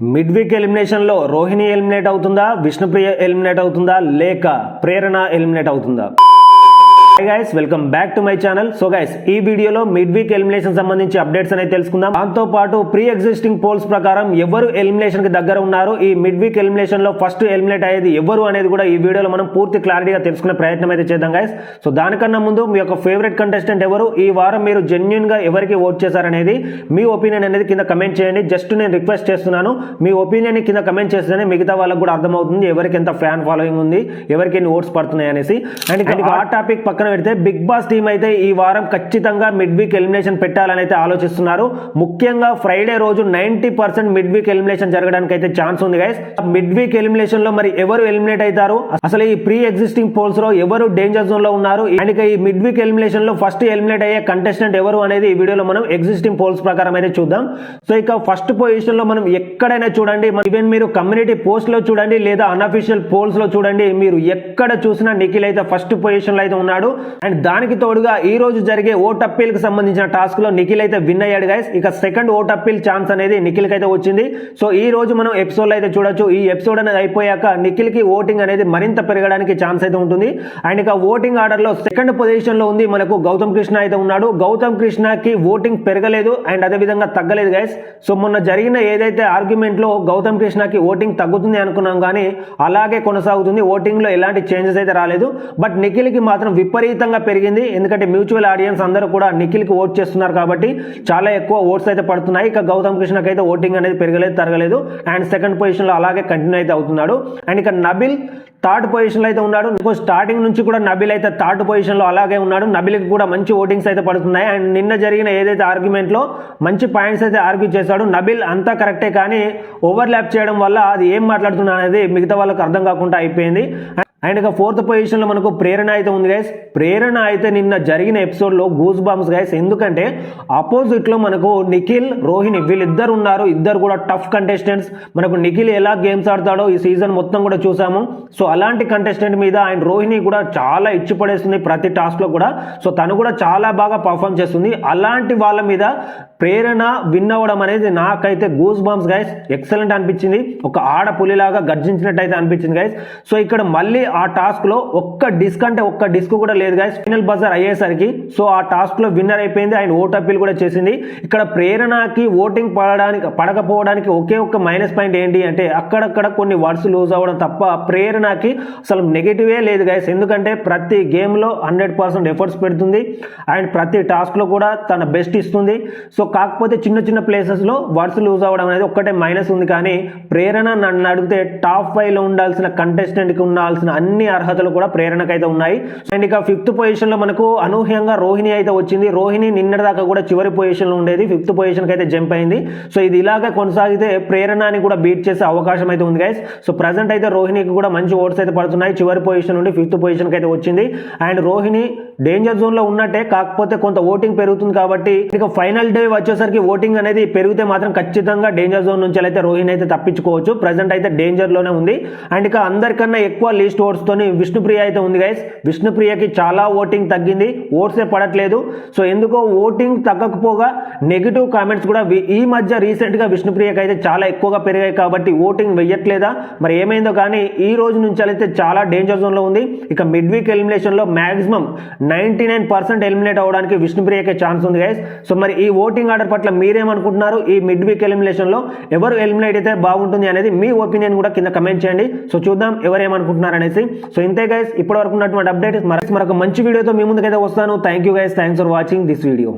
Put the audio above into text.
Mid week ఎలిమినేషన్లో Rohini eliminate అవుతుందా Vishnupriya eliminate అవుతుందా లేక ప్రేరణ ఎలిమినేట్ అవుతుందా? Guys welcome back to my channel so guys ఈ వీడియోలో మిడ్ వీక్ ఎలిమినేషన్ సంబంధించి అప్డేట్స్ అనేది తెలుసుకుందాం. దాంతో పాటు ప్రీ ఎగ్జిస్టింగ్ పోల్స్ ప్రకారం ఎవరు ఎలిమినేషన్కి దగ్గర ఉన్నారు ఈ మిడ్ వీక్ ఎలిమినేషన్లో ఫస్ట్ ఎలిమినేట్ అయ్యేది ఎవరు అనేది కూడా ఈ వీడియోలో మనం పూర్తి క్లారిటీగా తెలుసుకునే ప్రయత్నం అయితే చేద్దాం గైస్ సో దానికన్నా ముందు మీ యొక్క ఫేవరెట్ కంటెస్టెంట్ ఎవరు ఈ వారం మీరు జెన్యున్గా ఎవరికి ఓట్ చేశారనేది మీ ఒపీనియన్ అనేది కింద కమెంట్ చేయండి. జస్ట్ నేను రిక్వెస్ట్ చేస్తున్నాను మీ ఒపీనియన్ కింద కమెంట్ చేస్తేనే మిగతా వాళ్ళకి కూడా అర్థమవుతుంది ఎవరికి ఎంత ఫ్యాన్ ఫాలోయింగ్ ఉంది ఎవరికి ఎన్ని ఓట్స్ పడుతున్నాయి అనేసి. అండ్ ఆ టాపిక్ పక్కన పెడితే బిగ్ బాస్ టీం అయితే ఈ వారం ఖచ్చితంగా మిడ్ వీక్ ఎలిమినేషన్ పెట్టాలని అయితే ఆలోచిస్తున్నారు. ముఖ్యంగా ఫ్రైడే రోజు ninety percent mid week elimination జరగడానికి అయితే ఛాన్స్ ఉంది గైస్ మిడ్ వీక్ ఎలిమినేషన్లో మరి ఎవరు ఎలిమినేట్ అవుతారు? అసలు ఈ ప్రీ ఎగ్జిస్టింగ్ పోల్స్లో ఎవరు డేంజర్ జోన్లో ఉన్నారు? అండ్ ఈ మిడ్ వీక్ ఎలిమినేషన్లో ఫస్ట్ ఎలిమినేట్ అయ్యే కంటెస్టెంట్ ఎవరు అనేది ఈ వీడియోలో మనం ఎగ్జిస్టింగ్ పోల్స్ ప్రకారం అయితే చూద్దాం. సో ఇక ఫస్ట్ పొజిషన్లో మనం ఎక్కడైనా చూడండి ఈవెన్ మీరు కమ్యూనిటీ పోస్ట్లో చూడండి లేదా అన్అఫీషియల్ పోల్స్లో చూడండి మీరు ఎక్కడ చూసినా నిఖిల్ అయితే ఫస్ట్ పొజిషన్లో అయితే ఉన్నాడు. అండ్ దానికి తోడుగా ఈ రోజు జరిగే ఓట్ అప్పీల్కి సంబంధించిన టాస్క్లో నిఖిల్ అయితే విన్ అయ్యాడు గైస్ ఇక సెకండ్ ఓట్ అప్పీల్ ఛాన్స్ అనేది నిఖిల్ అయితే వచ్చింది. సో ఈ రోజు మనం ఎపిసోడ్ అయితే చూడొచ్చు. ఈ ఎపిసోడ్ అనేది అయిపోయాక నిఖిల్కి ఓటింగ్ అనేది మరింత పెరగడానికి ఛాన్స్ అయితే ఉంటుంది. అండ్ ఇక ఓటింగ్ ఆర్డర్లో సెకండ్ పొజిషన్లో ఉంది మనకు గౌతమ్ కృష్ణ అయితే ఉన్నాడు. గౌతమ్ కృష్ణకి ఓటింగ్ పెరగలేదు అండ్ అదే విధంగా తగ్గలేదు గైస్ సో మొన్న జరిగిన ఏదైతే ఆర్గ్యుమెంట్లో గౌతమ్ కృష్ణకి ఓటింగ్ తగ్గుతుంది అనుకున్నాం కానీ అలాగే కొనసాగుతుంది. ఓటింగ్లో ఎలాంటి చేంజెస్ అయితే రాలేదు. బట్ నిఖిల్కి మాత్రం విపరీతంగా పెరిగింది. ఎందుకంటే మ్యూచువల్ ఆడియన్స్ అందరూ కూడా నిఖిల్కి ఓట్ చేస్తున్నారు కాబట్టి చాలా ఎక్కువ ఓట్స్ అయితే పడుతున్నాయి. ఇక గౌతమ్ కృష్ణకి అయితే ఓటింగ్ అనేది పెరగలేదు తరగలేదు. అండ్ సెకండ్ పొజిషన్లో అలాగే కంటిన్యూ అయితే అవుతున్నాడు. అండ్ ఇక నబిల్ థర్డ్ పొజిషన్లో అయితే ఉన్నాడు. ఇంకో స్టార్టింగ్ నుంచి కూడా నబిల్ అయితే థర్డ్ పొజిషన్లో అలాగే ఉన్నాడు. నబిల్కి కూడా మంచి ఓటింగ్స్ అయితే పడుతున్నాయి. అండ్ నిన్న జరిగిన ఏదైతే ఆర్గ్యుమెంట్లో మంచి పాయింట్స్ అయితే ఆర్గ్యూ చేశాడు నబిల్ అంతా కరెక్టే కానీ ఓవర్లాప్ చేయడం వల్ల అది ఏం మాట్లాడుతున్నా అనేది మిగతా వాళ్ళకి అర్థం కాకుండా అయిపోయింది. అండ్ ఇక ఫోర్త్ పొజిషన్లో మనకు ప్రేరణ అయితే ఉంది గైస్ ప్రేరణ అయితే నిన్న జరిగిన ఎపిసోడ్లో గూస్ బాంబ్స్ గైస్ ఎందుకంటే ఆపోజిట్లో మనకు నిఖిల్ రోహిణి వీళ్ళిద్దరు ఉన్నారు. ఇద్దరు కూడా టఫ్ కంటెస్టెంట్స్ మనకు నిఖిల్ ఎలా గేమ్స్ ఆడతాడో ఈ సీజన్ మొత్తం కూడా చూసాము. సో అలాంటి కంటెస్టెంట్ మీద అండ్ రోహిణి కూడా చాలా ఇచ్చి పడేస్తుంది ప్రతి టాస్క్లో కూడా. సో తను కూడా చాలా బాగా పర్ఫామ్ చేస్తుంది. అలాంటి వాళ్ళ మీద ప్రేరణ విన్ అవ్వడం అనేది నాకైతే గూస్ బాంబ్స్ గైస్ ఎక్సలెంట్ అనిపించింది. ఒక ఆడ పులిలాగా గర్జించినట్టు అయితే అనిపించింది గైస్ సో ఇక్కడ మళ్ళీ ఆ టాస్క్లో ఒక్క డిస్క్ అంటే ఒక్క డిస్క్ కూడా లేదు గైస్ ఫైనల్ బజర్ అయ్యేసరికి సో ఆ టాస్క్లో విన్నర్ అయిపోయింది. ఆయన ఓట్ అప్పీల్ కూడా చేసింది. ఇక్కడ ప్రేరణకి ఓటింగ్ పడడానికి పడకపోవడానికి ఒకే ఒక్క మైనస్ పాయింట్ ఏంటి అంటే అక్కడక్కడ కొన్ని వర్డ్స్ లూజ్ అవ్వడం తప్ప ప్రేరణకి అసలు నెగిటివే లేదు గైస్ ఎందుకంటే ప్రతి గేమ్లో హండ్రెడ్ పర్సెంట్ ఎఫర్ట్స్ పెడుతుంది. అండ్ ప్రతి టాస్క్లో కూడా తన బెస్ట్ ఇస్తుంది. సో కాకపోతే చిన్న చిన్న ప్లేసెస్లో వర్డ్స్ లూజ్ అవ్వడం అనేది ఒక్కటే మైనస్ ఉంది కానీ ప్రేరణ నన్ను అడిగితే టాప్ ఫైవ్లో ఉండాల్సిన కంటెస్టెంట్కి ఉండాల్సిన అన్ని అర్హతలు కూడా ప్రేరణకు అయితే ఉన్నాయి. అండ్ ఇక ఫిఫ్త్ పొజిషన్లో మనకు అనూహ్యంగా రోహిణి అయితే వచ్చింది. రోహిణి నిన్నటి దాకా కూడా చివరి పొజిషన్లో ఉండేది. ఫిఫ్త్ పొజిషన్కి అయితే జంప్ అయింది. సో ఇది ఇలాగే కొనసాగితే ప్రేరణని కూడా బీట్ చేసే అవకాశం అయితే ఉంది గైస్ సో ప్రజెంట్ అయితే రోహిణికి కూడా మంచి ఓట్స్ అయితే పడుతున్నాయి. చివరి పొజిషన్ నుండి ఫిఫ్త్ పొజిషన్కి అయితే వచ్చింది. అండ్ రోహిణి డేంజర్ జోన్లో ఉన్నట్టే కాకపోతే కొంత ఓటింగ్ పెరుగుతుంది కాబట్టి ఇక ఫైనల్ డే వచ్చేసరికి ఓటింగ్ అనేది పెరిగితే మాత్రం ఖచ్చితంగా డేంజర్ జోన్ నుంచి అయితే రోహిణి అయితే తప్పించుకోవచ్చు. ప్రజెంట్ అయితే డేంజర్లోనే ఉంది. అండ్ ఇక అందరికన్నా ఎక్కువ లీస్ట్ ఓట్స్ తోని విష్ణుప్రియ అయితే ఉంది గైస్ విష్ణుప్రియకి చాలా ఓటింగ్ తగ్గింది. ఓట్సే పడట్లేదు. సో ఎందుకో ఓటింగ్ తగ్గకపోగా నెగిటివ్ కామెంట్స్ కూడా ఈ మధ్య రీసెంట్గా విష్ణుప్రియకి అయితే చాలా ఎక్కువగా పెరిగాయి కాబట్టి ఓటింగ్ వెయ్యట్లేదా? మరి ఏమైందో కానీ ఈ రోజు నుంచి అయితే చాలా డేంజర్ జోన్లో ఉంది. ఇక mid week ఎలిమినేషన్లో maximum ninety nine percent eliminate అవడానికి విష్ణుప్రియకే ఛాన్స్ ఉంది గైస్ సో మరి ఈ ఓటింగ్ ఆర్డర్ పట్ల మీరేమనుకుంటున్నారు? ఈ మిడ్ వీక్ ఎలిమినేషన్లో ఎవరు ఎలిమినేట్ అయితే బాగుంటుంది అనేది మీ ఒపీనియన్ కూడా కింద కమెంట్ చేయండి. సో చూద్దాం ఎవరు ఏమనుకుంటున్నారు అనేసి సో ఇంతే గైస్ ఇప్పటివరకు ఉన్నటువంటి అప్డేట్ మరొక మంచి వీడియోతో మీ ముందుకైతే వస్తాను. Thank you guys thanks for watching this video